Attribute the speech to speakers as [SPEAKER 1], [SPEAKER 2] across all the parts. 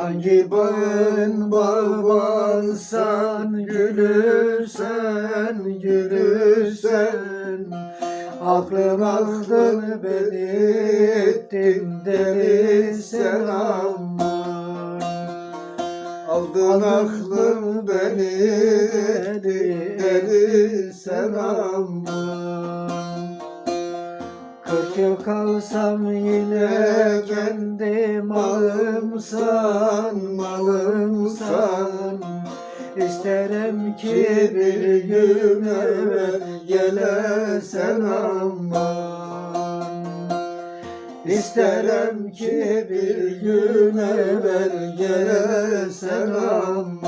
[SPEAKER 1] Hangi bağın bağlansan gülürsen gülürsen. Aklım aklım beni ettin deli sen Aldın aklım beni deli sen aman Yıl kalsam yine kendi malımsan, malımsan. İsterim ki bir gün evvel gelesen aman. İsterim ki bir gün evvel gelesen aman.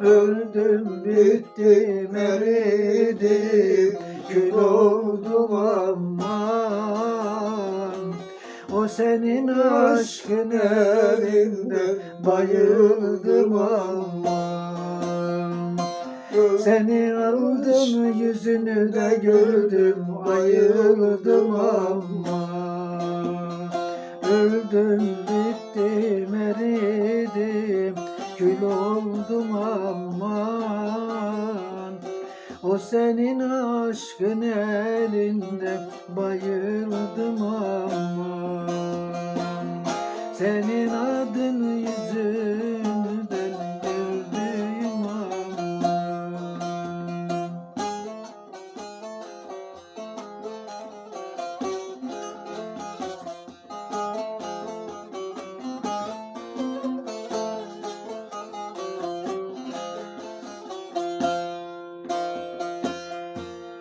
[SPEAKER 1] Öldüm bittim eridim kül oldum aman. O senin aşkın elinde bayıldım aman. Seni aldım yüzünü de gördüm bayıldım aman. Öldüm bittim senin aşkın elinde bayıldım aman Senin adın yüzünden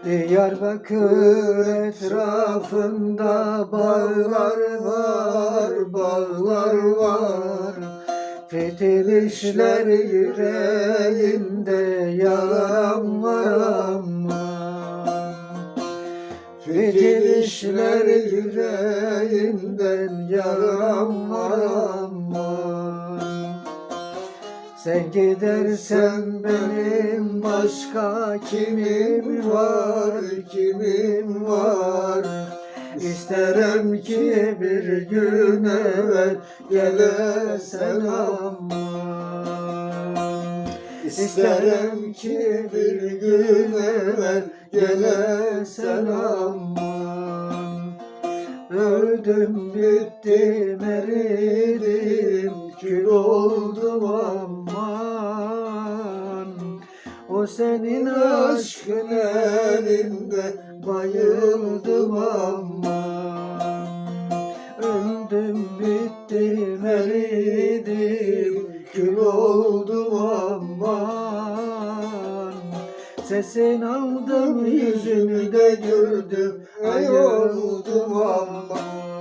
[SPEAKER 1] Diyarbakır etrafında bağlar var, bağlar var. Fitil işler yüreğinde yaram var aman Fitil işler yüreğinden yaram var aman sen gidersen benim başka kimim var, kimim var? İsterim ki bir gün evvel gelesen aman. İsterim ki bir gün evvel gelesen aman. Öldüm bittim eridim kül oldum aman. O senin aşkın elinde bayıldım aman. Öldüm bittim eridim kül oldum aman. Sesin aldım yüzünü de gördüm ayıldım aman